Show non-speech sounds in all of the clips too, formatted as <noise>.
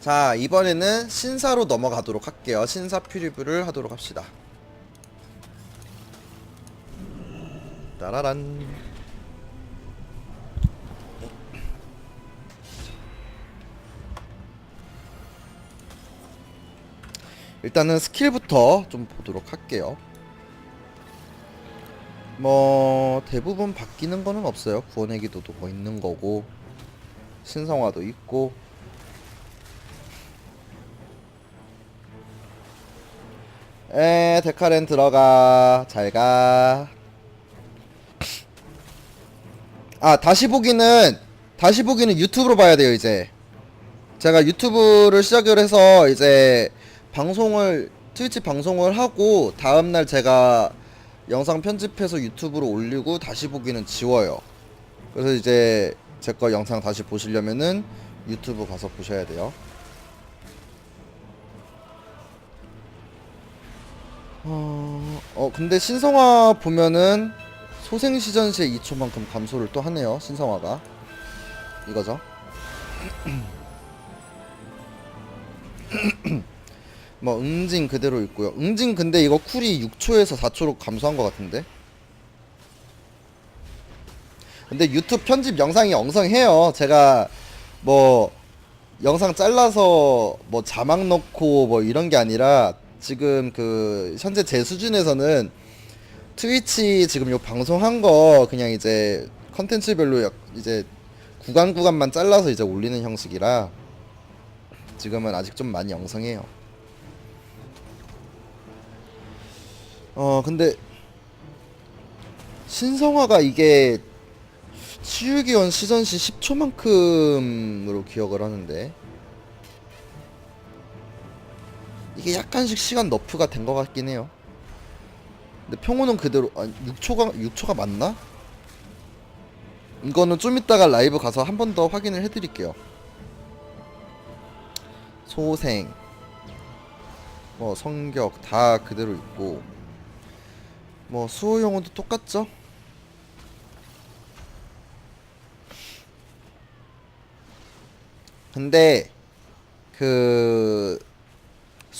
자 이번에는 신사로 넘어가도록 할게요. 신사 퓨리브를 하도록 합시다. 따라란. 일단은 스킬부터 좀 보도록 할게요. 뭐 대부분 바뀌는 거는 없어요. 구원의 기도도 뭐 있는 거고 신성화도 있고 에 데카렌 들어가. 잘가. 아 다시 보기는 다시 보기는 유튜브로 봐야 돼요 이제. 제가 유튜브를 시작을 해서 이제 방송을 트위치 방송을 하고 다음날 제가 영상 편집해서 유튜브로 올리고 다시 보기는 지워요. 그래서 이제 제 거 영상 다시 보시려면은 유튜브 가서 보셔야 돼요 어, 어 근데 신성화 보면은 소생시전 시의 2초만큼 감소를 또 하네요 신성화가. 이거죠? <clears throat> 뭐 응징 그대로 있고요. 응징 근데 이거 쿨이 6초에서 4초로 감소한 것 같은데? 근데 유튜브 편집 영상이 엉성해요. 제가 뭐 영상 잘라서 뭐 자막 넣고 뭐 이런 게 아니라 지금 그 현재 제 수준에서는 트위치 지금 요 방송한 거 그냥 이제 컨텐츠별로 약- 이제 구간 구간만 잘라서 이제 올리는 형식이라 지금은 아직 좀 많이 영성해요. 어 근데 신성화가 이게 치유기원 시전 시 10초만큼으로 기억을 하는데 이게 약간씩 시간 너프가 된 것 같긴 해요. 근데 평호는 그대로 아 6초가 6초가 맞나? 이거는 좀 이따가 라이브 가서 한 번 더 확인을 해드릴게요. 소생, 뭐 성격 다 그대로 있고 뭐 수호 영혼도 똑같죠? 근데 그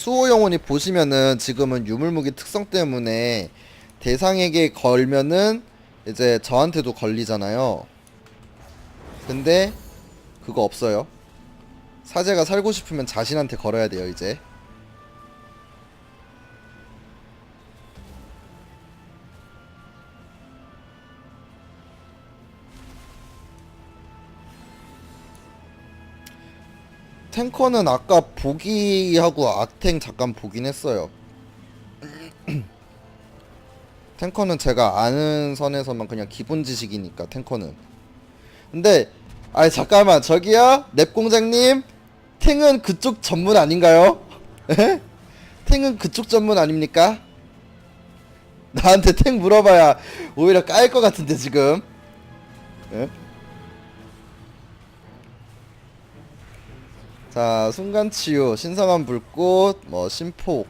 수호 영혼이 보시면은 지금은 유물무기 특성 때문에 대상에게 걸면은 이제 저한테도 걸리잖아요. 근데 그거 없어요. 사제가 살고 싶으면 자신한테 걸어야 돼요, 이제. 탱커는 아까 보기하고 악탱 잠깐 보긴 했어요. <clears throat> 탱커는 제가 아는 선에서만 그냥 기본 지식이니까 탱커는. 근데 아니 잠깐만 저기요 랩 공장님 탱은 그쪽 전문 아닌가요? <laughs> 에? 탱은 그쪽 전문 아닙니까? 나한테 탱 물어봐야 오히려 까일 것 같은데 지금. 에? 자 순간치유 신성한 불꽃 뭐 심폭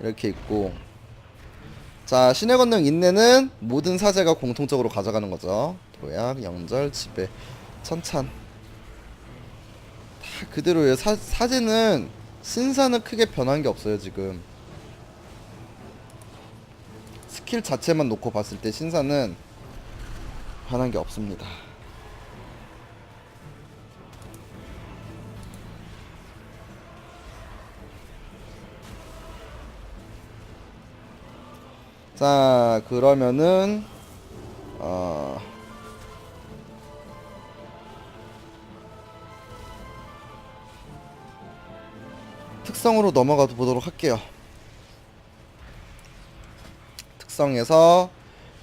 이렇게 있고. 자 신의 권능 인내는 모든 사제가 공통적으로 가져가는 거죠. 도약 영절 지배 천찬. 다 그대로예요. 사, 사제는 신사는 크게 변한 게 없어요 지금. 스킬 자체만 놓고 봤을 때 신사는 변한 게 없습니다 자 그러면은 어 특성으로 넘어가 보도록 할게요. 특성에서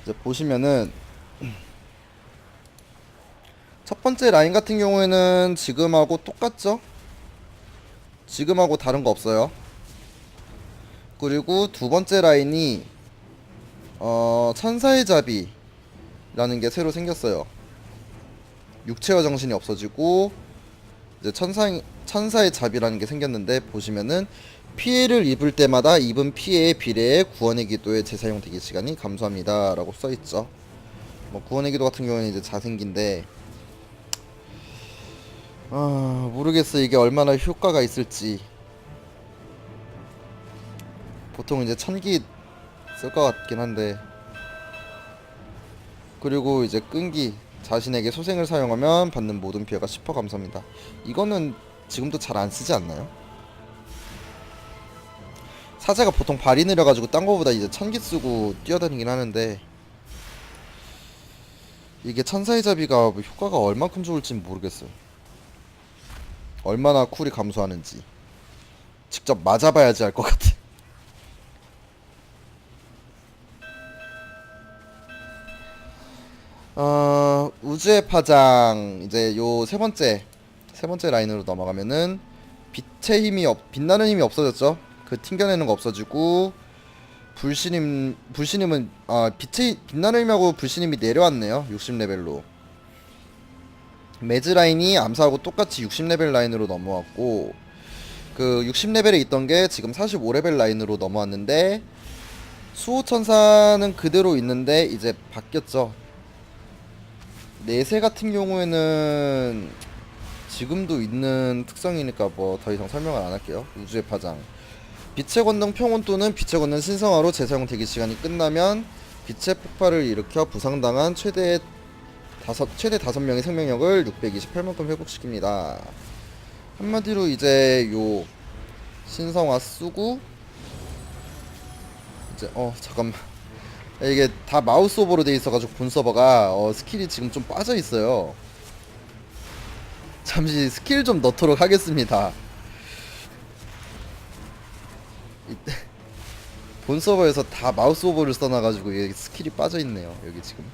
이제 보시면은 <clears throat> 첫 번째 라인 같은 경우에는 지금하고 똑같죠? 지금하고 다른 거 없어요. 그리고 두 번째 라인이 어, 천사의 자비라는 게 새로 생겼어요. 육체와 정신이 없어지고 이제 천사 천사의 자비라는 게 생겼는데 보시면은 피해를 입을 때마다 입은 피해에 비례해 구원의 기도의 재사용 대기 시간이 감소합니다라고 써 있죠. 뭐 구원의 기도 같은 경우는 이제 자생기인데 아 모르겠어 이게 얼마나 효과가 있을지 보통 이제 천기 쓸 것 같긴 한데 그리고 이제 끈기 자신에게 소생을 사용하면 받는 모든 피해가 10% 감소합니다 이거는 지금도 잘 안 쓰지 않나요? 사제가 보통 발이 느려가지고 딴 거보다 이제 천기 쓰고 뛰어다니긴 하는데 이게 천사의 자비가 뭐 효과가 얼만큼 좋을진 모르겠어요 얼마나 쿨이 감소하는지 직접 맞아봐야지 알 것 같아. 어, 우주의 파장 이제 요 세 번째 세 번째 라인으로 넘어가면은 빛의 힘이 없 빛나는 힘이 없어졌죠. 그 튕겨내는 거 없어지고 불신임 불신임은 아 빛의 빛나는 힘하고 불신임이 내려왔네요. 60레벨로. 매즈 라인이 암사하고 똑같이 60레벨 라인으로 넘어왔고 그 60레벨에 있던 게 지금 45레벨 라인으로 넘어왔는데 수호천사는 그대로 있는데 이제 바뀌었죠 내세 같은 경우에는 지금도 있는 특성이니까 뭐 더 이상 설명을 안 할게요. 우주의 파장. 빛의 권능 평온 또는 빛의 권능 신성화로 재사용 대기 시간이 끝나면 빛의 폭발을 일으켜 부상당한 최대 다섯 최대 다섯 명의 생명력을 628만큼 회복시킵니다. 한마디로 이제 요 신성화 쓰고 이제 어 잠깐만 이게 다 마우스 오버로 돼 있어가지고 본 서버가 어 스킬이 지금 좀 빠져 있어요. 잠시 스킬 좀 넣도록 하겠습니다. <laughs> 본 서버에서 다 마우스 오버를 써놔가지고 이게 스킬이 빠져 있네요. 여기 지금.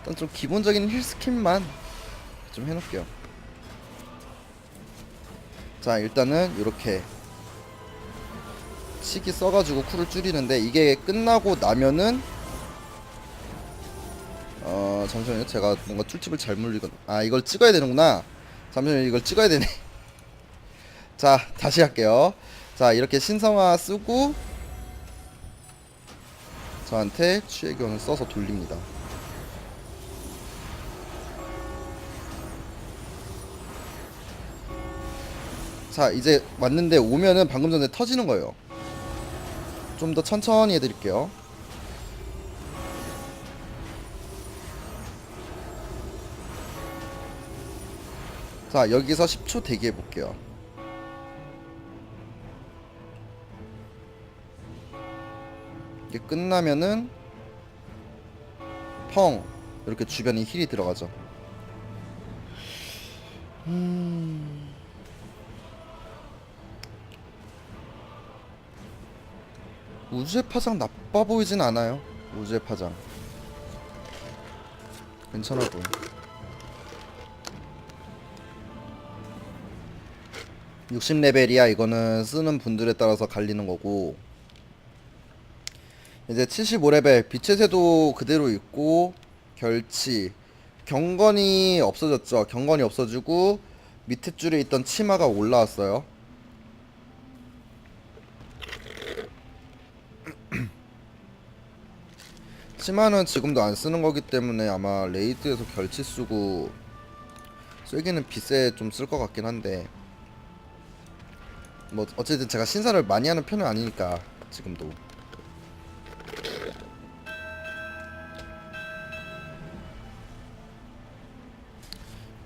일단 좀 기본적인 힐 스킨만 좀 해놓을게요. 자 일단은 이렇게 치기 써가지고 쿨을 줄이는데 이게 끝나고 나면은 어 잠시만요. 제가 뭔가 툴팁을 잘못 읽었 아 이걸 찍어야 되는구나. 잠시만요. 이걸 찍어야 되네. <laughs> 자 다시 할게요. 자 이렇게 신성화 쓰고 저한테 취해견을 써서 돌립니다 자 이제 왔는데 오면은 방금 전에 터지는 거예요. 좀 더 천천히 해드릴게요. 자 여기서 10초 대기해 볼게요. 이게 끝나면은 펑! 이렇게 주변에 힐이 들어가죠. 음... 우주의 파장 나빠 보이진 않아요. 우주의 파장. 괜찮아 보여. 육십 레벨이야 이거는 쓰는 분들에 따라서 갈리는 거고 이제 75레벨 빛의 새도 그대로 있고 결치 경건이 없어졌죠 경건이 없어지고 밑에 줄에 있던 치마가 올라왔어요 치마는 지금도 안 쓰는 거기 때문에 아마 레이드에서 결치 쓰고 쐐기는 빛에 좀 쓸 것 같긴 한데. 뭐 어쨌든 제가 신사를 많이 하는 편은 아니니까 지금도.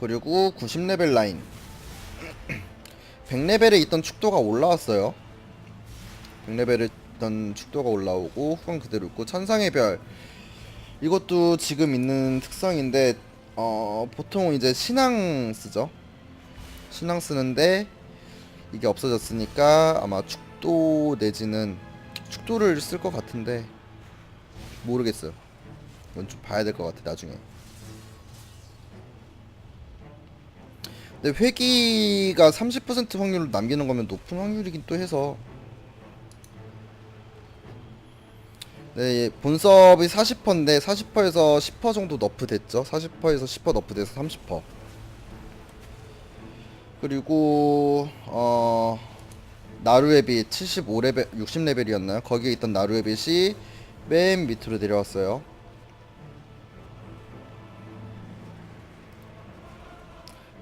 그리고 90레벨 라인. <clears throat> 100레벨에 있던 축도가 올라왔어요. 100레벨에 있던 축도가 올라오고 후광 그대로 있고 천상의 별. 이것도 지금 있는 특성인데 어 보통 이제 신앙 쓰죠. 신앙 쓰는데 이게 없어졌으니까 아마 축도 내지는 축도를 쓸 것 같은데 모르겠어요. 이건 좀 봐야 될 것 같아 나중에. 근데 회기가 30% 확률을 남기는 거면 높은 확률이긴 또 해서 네, 본섭이 40%인데 40%에서 10% 정도 너프 됐죠. 40%에서 10% 너프 돼서 30%. 그리고 어 나루에빗 75레벨 60레벨이었나요? 거기에 있던 나루에빗이 맨 밑으로 내려왔어요.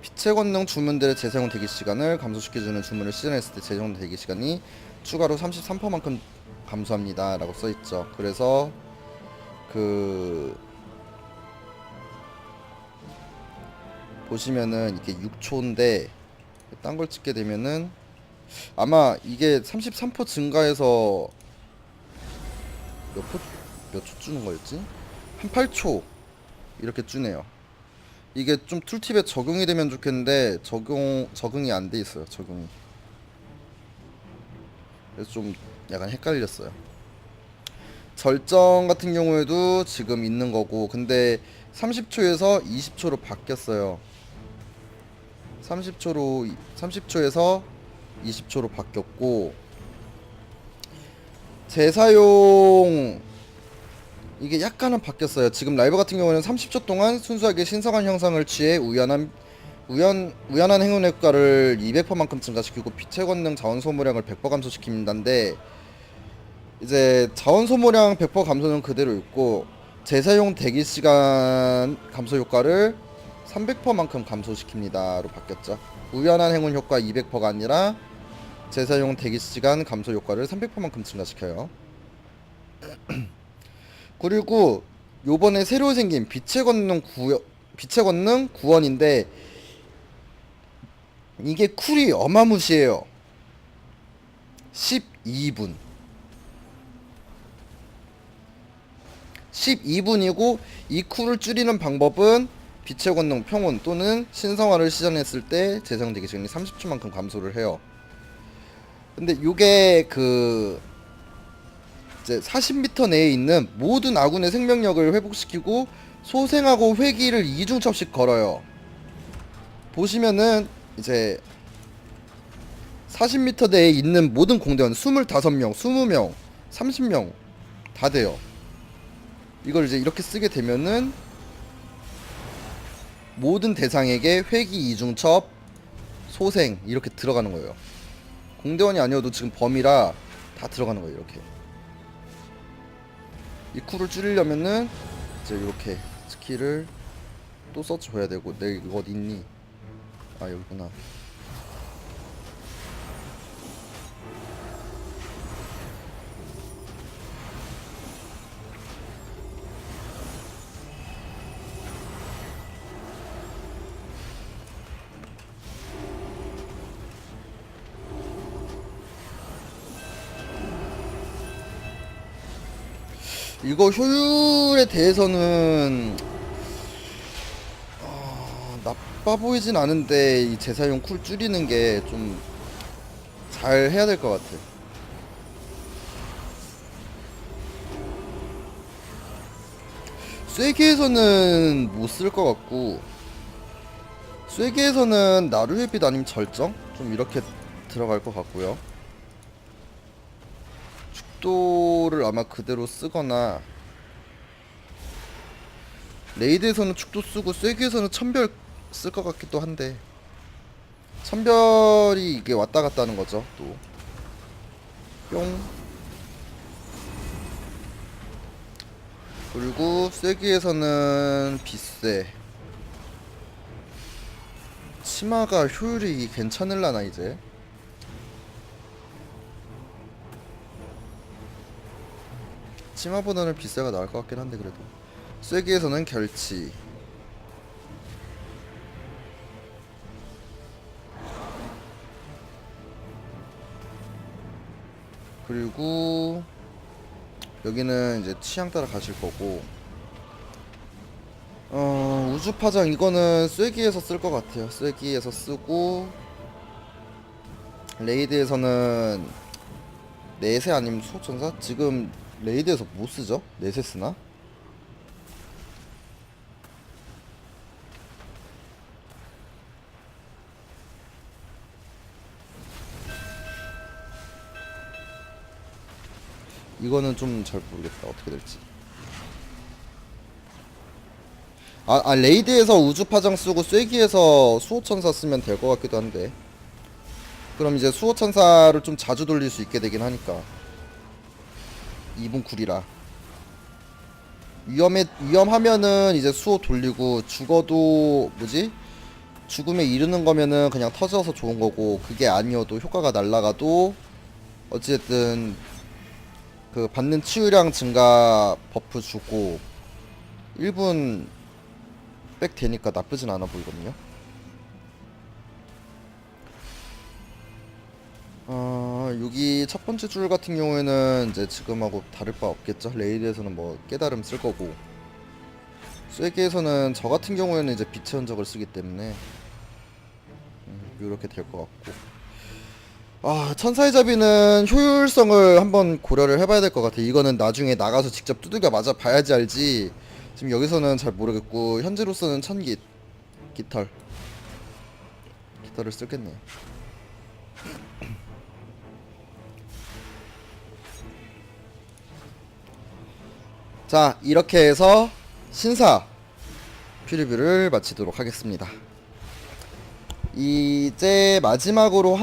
빛의 권능 주문들의 재사용 대기 시간을 감소시켜주는 주문을 시전했을 때 재사용 대기 시간이 추가로 33%만큼 감소합니다. 라고 써있죠. 그래서 그 보시면은 이게 6초인데 딴 걸 찍게 되면은 아마 이게 33% 증가해서 몇 초, 몇초 주는 거였지? 한 8초 이렇게 주네요. 이게 좀 툴팁에 적용이 되면 좋겠는데 적용 적응이 안 돼 있어요. 적용이. 그래서 좀 약간 헷갈렸어요. 절정 같은 경우에도 지금 있는 거고 근데 30초에서 20초로 바뀌었어요. 30초로 30초에서 20초로 바뀌었고 재사용 이게 약간은 바뀌었어요. 지금 라이브 같은 경우는 30초 동안 순수하게 신성한 형상을 취해 우연한 우연 우연한 행운 효과를 200%만큼 증가시키고 빛의 권능 자원 소모량을 100% 감소시킵니다인데 이제 자원 소모량 100% 감소는 그대로 있고 재사용 대기 시간 감소 효과를 300%만큼 감소시킵니다로 바뀌었죠. 우연한 행운 효과 200%가 아니라 재사용 대기 시간 감소 효과를 300%만큼 증가시켜요. <clears throat> 그리고 요번에 새로 생긴 빛의 권능 구 빛의 권능 구원인데 이게 쿨이 어마무시해요. 12분. 12분이고 이 쿨을 줄이는 방법은 빛의 권능 평온 또는 신성화를 시전했을 때 재생되기 시간이 30초만큼 감소를 해요. 근데 요게 그 이제 40m 내에 있는 모든 아군의 생명력을 회복시키고 소생하고 회기를 이중첩씩 걸어요. 보시면은 이제 40m 내에 있는 모든 공대원 25명, 20명, 30명 다 돼요. 이걸 이제 이렇게 쓰게 되면은 모든 대상에게 회기 이중첩 소생 이렇게 들어가는 거예요. 공대원이 아니어도 지금 범위라 다 들어가는 거예요. 이렇게. 이 쿨을 줄이려면은 이제 이렇게 스킬을 또 써줘야 되고 내 이거 어디 있니? 아 여기구나. 이거 효율에 대해서는 어, 나빠 보이진 않은데 이 재사용 쿨 줄이는 게 좀 잘 해야 될 것 같아. 쇠기에서는 못 쓸 것 같고 쇠기에서는 나루헤빛 아니면 절정 좀 이렇게 들어갈 것 같고요. 축도를 아마 그대로 쓰거나 레이드에서는 축도 쓰고 쐐기에서는 천별 쓸 것 같기도 한데 천별이 이게 왔다 갔다 하는 거죠 또. 뿅. 그리고 쐐기에서는 비세 치마가 효율이 괜찮을라나 이제 치마보다는 비싸가 나을 것 같긴 한데 그래도. 쐐기에서는 결치. 그리고 여기는 이제 취향 따라 가실 거고. 어 우주파장 이거는 쐐기에서 쓸 것 같아요. 쐐기에서 쓰고 레이드에서는 내세 아니면 수호천사? 지금 레이드에서 못 쓰죠? 내세 쓰나? 이거는 좀 잘 모르겠다 어떻게 될지 아, 아 레이드에서 우주파장 쓰고 쐐기에서 수호천사 쓰면 될 것 같기도 한데 그럼 이제 수호 천사를 좀 자주 돌릴 수 있게 되긴 하니까 2분 쿨이라 위험해 위험하면은 이제 수호 돌리고 죽어도 뭐지 죽음에 이르는 거면은 그냥 터져서 좋은 거고 그게 아니어도 효과가 날라가도 어쨌든 그 받는 치유량 증가 버프 주고 1분 백 되니까 나쁘진 않아 보이거든요. 어, 여기 첫 번째 줄 같은 경우에는 이제 지금하고 다를 바 없겠죠. 레이드에서는 뭐 깨달음 쓸 거고 쐐기에서는 저 같은 경우에는 이제 빛의 흔적을 쓰기 때문에 이렇게 될 것 같고 아 천사의 자비는 효율성을 한번 고려를 해봐야 될 것 같아. 이거는 나중에 나가서 직접 두들겨 맞아 봐야지 알지. 지금 여기서는 잘 모르겠고 현재로서는 천깃 깃털 깃털을 쓰겠네요. 자 이렇게 해서 신사 프리뷰를 마치도록 하겠습니다. 이제 마지막으로 한